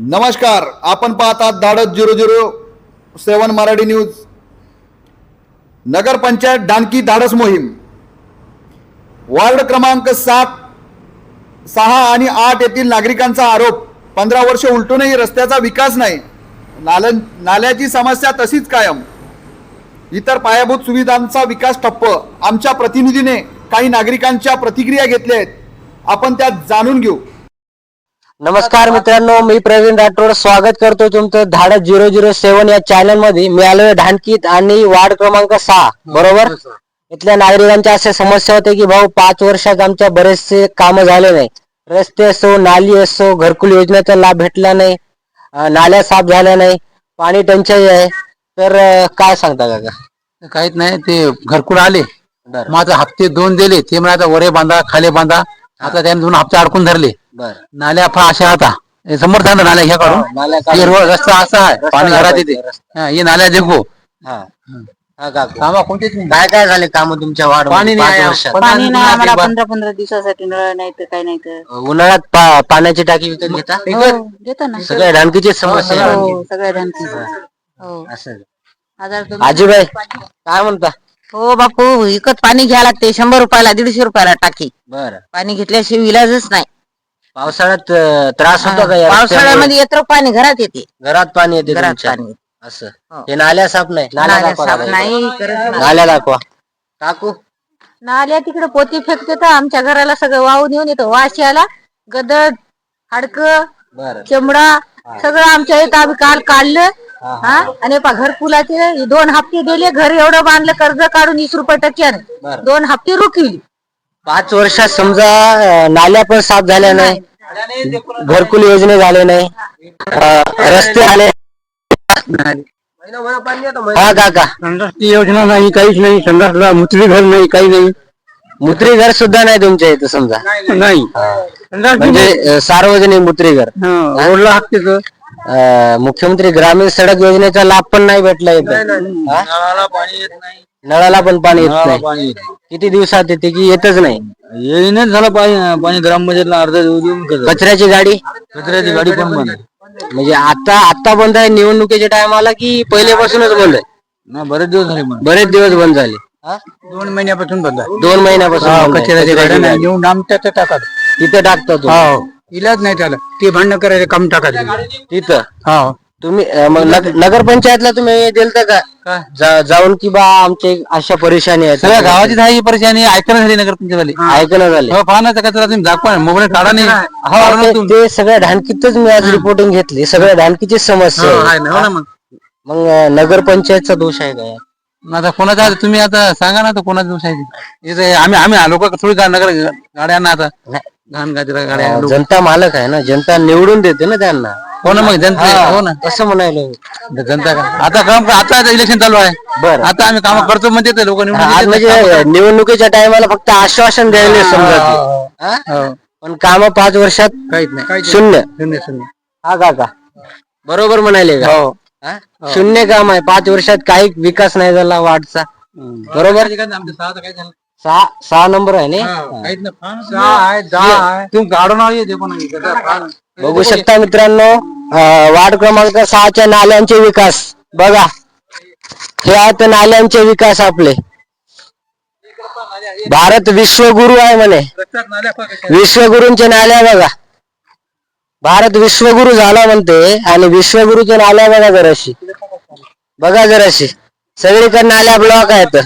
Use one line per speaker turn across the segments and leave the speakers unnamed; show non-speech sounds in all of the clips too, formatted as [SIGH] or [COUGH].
नमस्कार आपण पाहतात धाडत zero zero seven Marathi news. नगरपंचायत डांकी धाडस मोहीम. वार्ड क्रमांक सात सहा आणि आठ येथील नागरिकांचा आरोप. पंधरा वर्ष उलटूनही रस्त्याचा विकास नाही. नाल नाल्याची समस्या तशीच कायम. इतर पायाभूत सुविधांचा विकास ठप्प. आमच्या प्रतिनिधीने काही नागरिकांच्या प्रतिक्रिया घेतल्या आहेत. आपण त्यात जाणून घेऊ.
नमस्कार मित्रांनो मी प्रवीण राठोड. स्वागत करतो तुमचं धाडस झिरो झिरो सेवन या चॅनलमध्ये. मी आलोय ढानकीत आणि वार्ड क्रमांक सहा. बरोबर? इथल्या नागरिकांच्या अशा समस्या होत्या की भाऊ पाच वर्षात आमच्या बरेचसे कामं झाले नाही रस्ते असो नाली असो घरकुल योजनेचा लाभ भेटला नाही. अं, नाल्या साफ झाल्या नाही. पाणी टंचाई आहे. तर अं, काय सांगता काका?
काहीच नाही ते घरकुल आले.
बर.
आता हप्ते दोन दिले. ते आता वरे बांधा खाली बांधा. आता त्याने दोन हप्ते अडकून धरले.
बर.
नाल्या फा अशा आता. हे समोर सांगा नाल्या ह्या काढून
नाल्या
हे रोड रस्ता असा आहे.
रस्ता
पाणी घरात येते.
रस्ता.
हा, हे नाल्या देखो.
हा. हा काका.
कामा कोणतेच नाही.
काय काय झाले काम तुमच्या वार्ड
पाणी नाही आहे.
वर्षात.
पण-
नाही आम्हाला
बार-
पंधरा पंधरा दिवसासाठी नळ नाही तर काही नाही तर.
उन्हाळ्यात पा- पाण्याची टाकी विकत घेता?
हो, देतो ना.
सगळ्या ढानकीची समस्या आहे.
हो सगळ्या हो.
असं
हजार दोन-
आजीबाई काय म्हणता?
हो बापू विकत पाणी घ्यायला लागते. शंभर रुपयाला दीडशे रुपयाला टाकी.
बर.
पाणी घेतल्याशिवाय इलाजच नाही.
पावसाळ्यात अं, त्रास होतो का या
पावसाळ्यामध्ये येतं पाणी घरात येते?
घरात पाणी येते
घरात
तुमच्या?
पाणी येते.
असं
हो.
ते नाल्या साफ नाही नाल्या
नाल्या
दाखवा
साफ
दादा.
नाही करत नाही.
नाल्या दाखवा काकू
नाल्या तिकडे पोती फेकते तर आमच्या घराला सगळं वाहून येऊन येतं वाश यायला गदड हाडक
बर
चमडा सगळं आमच्या इथं आम्ही काल काढलं हा आणि पा घरकुलाचे दोन हप्ते दिले घर एवढं बांधलं कर्ज काढून वीस रुपये टक्क्याने
बरं.
दोन हप्ते रुकविली
पाच वर्षात समजा अं, नाल्या पण साफ झाल्या नाही. घरकुल योजने झाले नाही. अं, रस्ते आले. हा काका.
संडासची योजना नाही काहीच नाही. संडासला मुत्री घर नाही काही नाही.
मुत्री घर सुद्धा नाही तुमच्या इथं समजा.
नाही.
म्हणजे अं, सार्वजनिक मुत्री घर.
रोडला हप्ते
अं, मुख्यमंत्री ग्रामीण सडक योजनेचा लाभ पण नाही भेटला इथं. हा?
नळाला पाणी येत नाही.
नळाला पण पाणी येत नाही.
पाणी
किती दिवसात येते की येतच नाही.
येईनच झालं पाणी पाणी ग्रामपंचायतला अर्धा देऊन
कचऱ्याची गाडी?
कचऱ्याची गाडी पण बंद
म्हणजे आता आता बंद आहे निवडणुकीच्या टायमाला की पहिल्यापासूनच बंद आहे.
बरेच दिवस झाले पण
बरेच दिवस बंद झाले.
दोन महिन्यापासून बंद आहे.
दोन महिन्यापासून बंद आहे.
कचऱ्याची गाडी नाही. नेऊन आम त्यात टाकत
तिथं टाकता तू.
हो. इलाज नाही त्याला ते भांडण करायचं काम टाकायचं
तिथं?
हो.
तुम्ही अं, मग नग- नगरपंचायतला तुम्ही दिलत का?
काय
जा- जाऊन की बा आमचे अशा परेशानी आहेत.
सगळ्या गावाची झाली परेशानी ऐकणं झाली नगर तुमच्या झाली
ऐकणं झाले.
हो पाहण्याचा कचरा तुम्ही दाखवा मोबाईल काढा नाही.
हो,
काढा
ते-
तुम्ही.
ते सगळ्या ढानकीतच मी आज रिपोर्टिंग घेतली. सगळ्या ढानकीची समस्या
हो,
आहे.
आहे ना, हो ना मग.
मग अं, नगरपंचायतचा दोष आहे
मग आता कोणाचा आता तुम्ही आता सांगा ना आता कोणाचा दोष आहे ते. इथे आम्ही आम्ही लोक थोडी गा- नगर गाड्यांना आता. घाण गाजरा गाड्या
जनता मालक आहे ना. जनता निवडून देते ना त्यांना.
हो ना मग जनता. हो. ना.
तसं म्हणायला.
जनता का? आता काम आता इलेक्शन चालू आहे.
बरं.
आता आम्ही काम करतो म्हणजे ते लोक
आज म्हणजे निवडणुकीच्या टायमाला फक्त आश्वासन द्यायला समजा ते. हा?
हो?
पण काम पाच वर्षात
काहीच नाही. काहीच
शून्य
शून्य शून्य.
हा काका बरोबर म्हणाले का?
हो.
हा? शून्य काम आहे. पाच वर्षात काही विकास नाही झाला वाढचा बरोबर?
आमच्या सहाचं काय झालं
सहा सहा नंबर आहे ना?
काहीच नाही. ते पण आहे.
बघू शकता मित्रांनो वार्ड क्रमांक सहाच्या नाल्यांचे विकास. बघा हे आहेत नाल्यांचे विकास आपले. भारत विश्वगुरु आहे म्हणे.
नाल्या
विश्वगुरूंचे नाल्या बघा. भारत विश्वगुरु झाला म्हणते आणि विश्वगुरूच्या नाल्या बघा जराशी. बघा जराशी. सगळीकडे नाल्या ब्लॉक आहेत.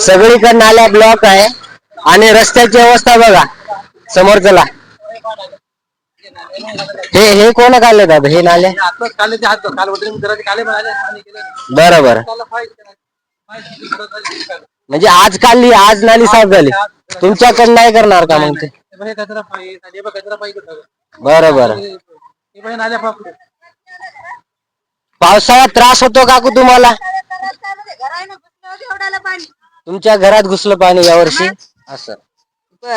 सगळीकडे नाल्या ब्लॉक आहे आणि रस्त्याची अवस्था बघा समोर चला हे हे कोण काढले दादा? हे नाल्या
आत्ताच काले ते हात काल वडील मित्राचे काले पण आले पाणी केलं.
बरोबर.
त्याला फाईट केलं.
म्हणजे आज काढली आज नाली साफ झाली. तुमच्याकडे नाही करणार का मग ते?
हे बघ, कचरा पाहिजे बघ, कचरा पाहिजे सगळं.
बरं बरं
बघ, नाल्या पहा पुढे.
पावसाळ्यात त्रास होतो काकू तुम्हाला? तुमच्या घरात घुसलं पाणी यावर्षी असं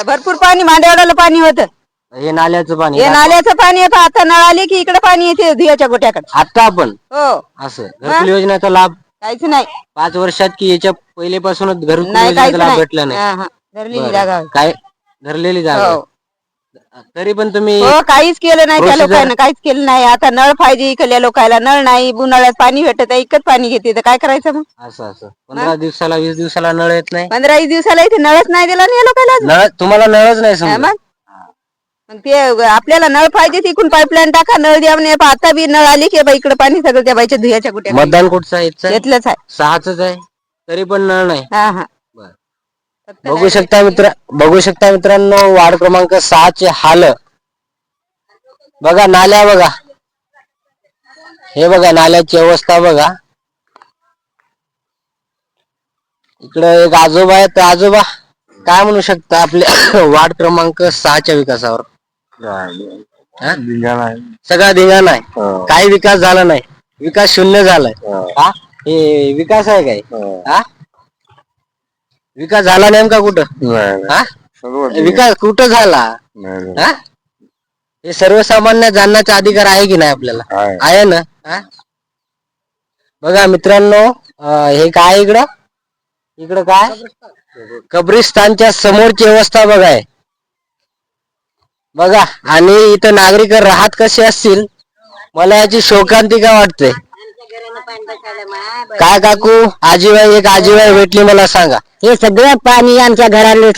भरपूर पाणी मांडेवाड्याला पाणी होतं.
हे नाल्याचं पाणी
हे नाल्याचं पाणी येतं आता नळ आले की इकडे पाणी येते धियाच्या गोट्याकडे.
आता आपण?
हो.
असं. घरकुल योजनेचा लाभ
काहीच नाही.
पाच वर्षात की याच्या पहिलेपासूनच घरकुल
नाही काहीच
योजनेचा लाभ
नाही.
भेटला नाही?
हा, हा.
बरं.
जागा.
काय? धरलेली जागा.
हो.
तरी पण तुम्ही
हो काहीच केलं नाही त्या
Procedure-
लोकांना. काहीच केलं नाही. आता नळ पाहिजे इकडल्या लोकांना नळ नाही उन्हाळ्यात पाणी भेटत आहे. इकत पाणी घेते. तर काय करायचं मग?
असं असं. पंधरा दिवसाला वीस दिवसाला नळ येत नाही?
पंधरा वीस दिवसाला इथे नळच नाही दिला ना या लोकांना.
नळ तुम्हाला नळच नाही समजा
मग? ते आपल्याला नळ पाहिजे तिकून पाईपलाईन टाका नळ द्या म्हणे. पहा, आता बी नळ आली की बा इकडे पाणी सगळं त्या बाईच्या धुयाच्या कुठे.
मतदान कुठचं आहे याचं?
घेतलंच आहे.
सहाच आहे? तरी पण नळ नाही.
हा हा. फक्त
बघू शकता मित्र बघू शकता मित्रांनो वार्ड क्रमांक सहाचे हाल. बघा नाल्या बघा. हे बघा नाल्याची अवस्था बघा. इकडे एक आजोबा आहेत. आजोबा काय म्हणू शकता आपल्या [COUGHS] वार्ड क्रमांक सहाच्या विकासावर? हा? सगळा धिंगाणा आहे काही विकास झाला नाही. विकास शून्य झालाय. हा. हे? विकास आहे काय? हा. विकास झाला नेमका कुठं? हा? विकास कुठं झाला? हा? हे सर्वसामान्य जाणण्याचा अधिकार आहे की नाही आपल्याला? आहे. ना? हा? बघा मित्रांनो अं, हे काय इकडं? इकडं काय? कब्रिस्तानच्या समोरची अवस्था बघाय बघा आणि इथं नागरिक राहत कसे असतील मला याची शोकांतिका वाटते. काय काकू? आजीबाई एक आजीबाई भेटली मला सांगा.
हे सगळं पाणी आमच्या घराला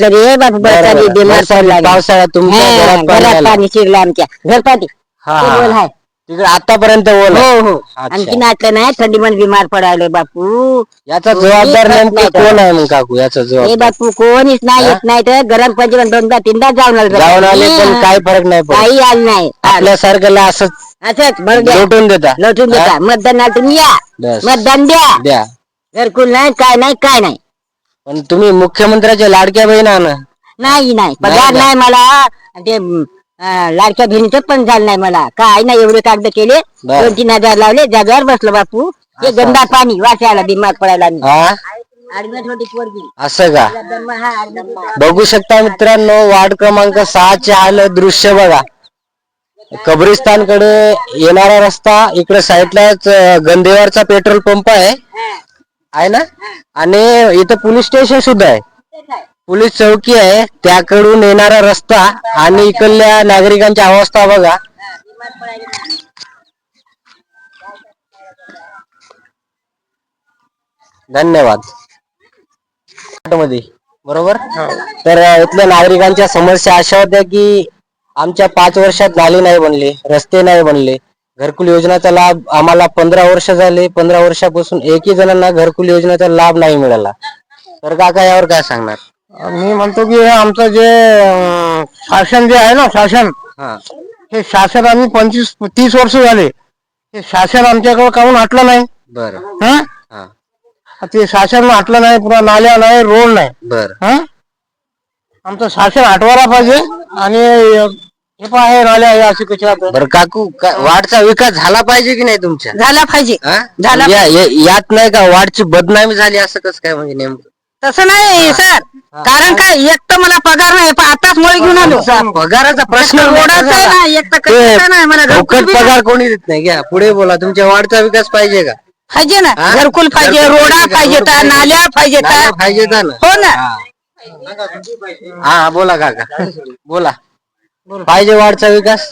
बरसाती बिमार पडला
पावसाळ्यात तुमच्या
हा,
घरात पाणी
शिरलं आमच्या. घरपाती
हा, हा.
बोल आहे.
तिकडे आतापर्यंत ओल.
हो हो.
अच्छा.
आणखी नाचलं नाही थंडी मध्ये बिमार पडायले बापू.
याचा जबाबदार नेमका? कोण आहे मग काकू याचा
हे
जबाबदार?
बापू कोणीच नाही येत नाही तर गरम पंचवन दोनदा तीनदा जाऊन आलो.
जाऊन आले पण. काही फरक नाही पडत.
काही आलं नाही.
आपल्यासारख्याला असंच
असंच द्या.
लोटून देता.
लोटून? देता. मतदान आलं तुम्ही या.
बस.
मतदान द्या.
द्या.
घरकुल नाही काय नाही काय नाही.
पण तुम्ही मुख्यमंत्र्याच्या लाडक्या बहीण ना
नाही नाही. पगार? नाही मला. ते अं, लाडक्या बहिणीचं पण झालं नाही मला. काय नाही एवढे कागद केले.
बर.
दोन तीन हजार लावले. जागेवर बसलो बापू.
असं,
गंदा. पाणी वाचायला बिमार पडायला मी.
हा?
Admit होती पोरगी.
असं का?
जन्म हा.
बघू शकता मित्रांनो वार्ड क्रमांक सहाचे हाल दृश्य बघा. कब्रिस्तानकडे येणारा रस्ता इकडे साईडलाच अं, गंधेवारचा पेट्रोल पंप आहे. आहे ना? आणि इथं पोलीस स्टेशन सुद्धा आहे. पोलीस चौकी आहे. त्याकडून येणारा रस्ता आणि इकडल्या नागरिकांची अवस्था बघा. धन्यवाद. मध्ये. बरोबर? तर अ, इथल्या नागरिकांच्या समस्या अशा होत्या की आमच्या पाच वर्षात नाली नाही बनले रस्ते नाही बनले. घरकुल योजनेचा लाभ आम्हाला पंधरा वर्ष झाले. पंधरा वर्षापासून एकही जणांना घरकुल योजनेचा लाभ नाही मिळाला. तर काका यावर काय सांगणार?
मी म्हणतो की हे आमचं जे अं, शासन जे आहे ना शासन
हा.
हे शासन आम्ही पंचवीस तीस वर्ष झाले. हे शासन आमच्याकडे काहून हटलं नाही?
बर.
हं?
हा.
ते शासन हटलं नाही पुन्हा नाल्या नाही रोड नाही.
बर.
हं? आमचं शासन हटवायला पाहिजे आणि हे पण आहे नाल्या आहे अशी कशी राहतं.
बर काकू का- वाढचा विकास झाला पाहिजे की नाही तुमच्या?
झाला पाहिजे.
हा?
झाला
या- या- यात नाही का वाढची बदनामी झाली असं कसं काय म्हणजे नेमकं?
तसं नाही सर. कारण काय एक तर मला पगार नाही पण आताच मुळे घेऊन आलो.
पगाराचा प्रश्न
रोडाचं आहे ना एक तर नाही मला घरकुल
फुकट
बी नाही.
पगार कोणी देत नाही घ्या पुढे बोला तुमच्या वाढचा विकास पाहिजे का?
पाहिजे ना
हा?
घरकुल पाहिजे
घरकुल
रोडा
पाहिजे.
नाल्या पाहिजे
पाहिजे ना.
हो ना.
हा. बोला काका बोला. पाहिजे वाढचा विकास?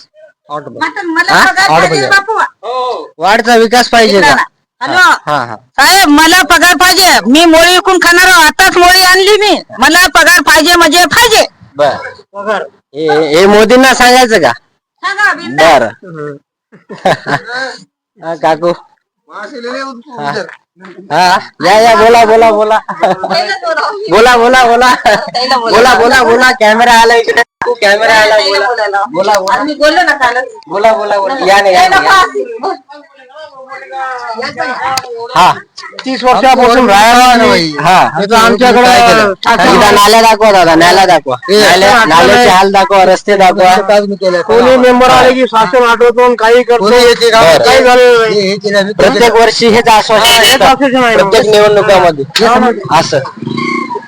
मला
हा?
पगार
ऑर्डर
पाहिजे
पाहिजे.
बापू
वाढचा विकास पाहिजे का?
हॅलो.
हा हा
साहेब मला पगार पाहिजे. मी मोळी विकून खाणार आहे. आताच मोळी आणली मी. मला पगार पाहिजे म्हणजे पाहिजे.
बर. हे हे मोदींना सांगायचं का?
सांगा बिनधास्त.
बर. [LAUGHS] हा, काकू. हा. हा, या या बोला बोला बोला. बोला बोला बोला. बोला बोला बोला. कॅमेरा आला इकडे. कॅमेरा आला बोला. बोला बोला.
आम्ही बोललो ना
बोला बोला बोला. या हा.
तीस वर्षापासून राहायला नाही.
हा.
आमच्याकडे
इथं नाल्या दाखवा दादा नाल्या दाखवा. नाल्या- नाल्याचे हाल दाखवा रस्ते दाखवा.
कोणी मेंबर आले की शासन आठवतो काही करतो
बरं.
काही झालेलं नाही
प्रत्येक वर्षी हेच आश्वासन
हेच
देतात.
आश्वासन आहे.
प्रत्येक निवडणुकामध्ये. असं.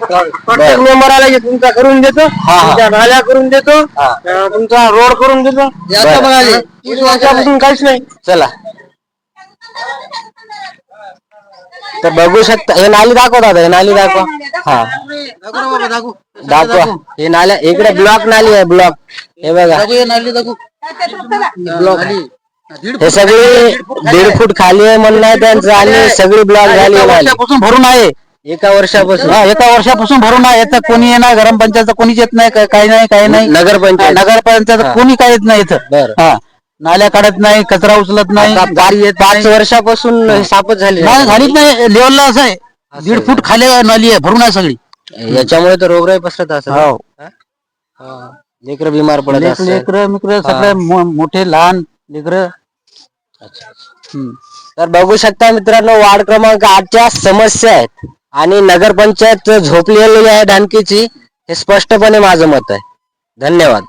प्रत्येक मेंबर आला की तुमचा करून देतो
हा.
तुमच्या नाल्या करून देतो
हा.
अं, तुमचा रोड करून देतो.
बरं.
तीस वर्षापासून काहीच नाही.
चला. तर बघू शकता हे नाली दाखव दादा हे नाली दाखव. हा.
दाखव ना बाबा, दाखव.
दाखवा. हे नाल्या इकडे ब्लॉक नाली आहे ब्लॉक हे बघा.
दाखव, हे नाली दाखव. नाली. दीड
हे सगळी दीड फूट खाली आहे म्हणणं आहे त्यांचं आणि सगळी ब्लॉक झाली
एका
आहे. नाली.
वर्षापासून भरून आहे.
एका वर्षापासून.
हा एका वर्षापासून भरून आहे येतं कोणी येणार ग्रामपंचायत कोणीच येत नाही काय- काही नाही काही नाही.
नगरपंचायत.
नगरपंचायत
हा.
कोणी काय येत नाही इथं.
बरं.
हा नाल्या काढत नाही कचरा उचलत नाही.
आता
गाडी येत
पाच
नाही.
वर्षापासून हे. सापच झाली
नाही झालीच नाही. लेवलला असं आहे.
असं
दीड
आहे.
फूट खाली नाली आहे भरून आहे सगळी.
याच्यामुळे तर रोगराई पसरत असं
हो.
लेकर बिमार पडत
लेक-
असतात.
लेकरं मित्र सगळे मो- मोठे लहान लेकर.
तर बघू शकता मित्रांनो वार्ड क्रमांक आठच्या समस्या आहेत. आणि नगरपंचायत झोपलेली आहे ढानकीची हे स्पष्टपणे माझं मत आहे. धन्यवाद.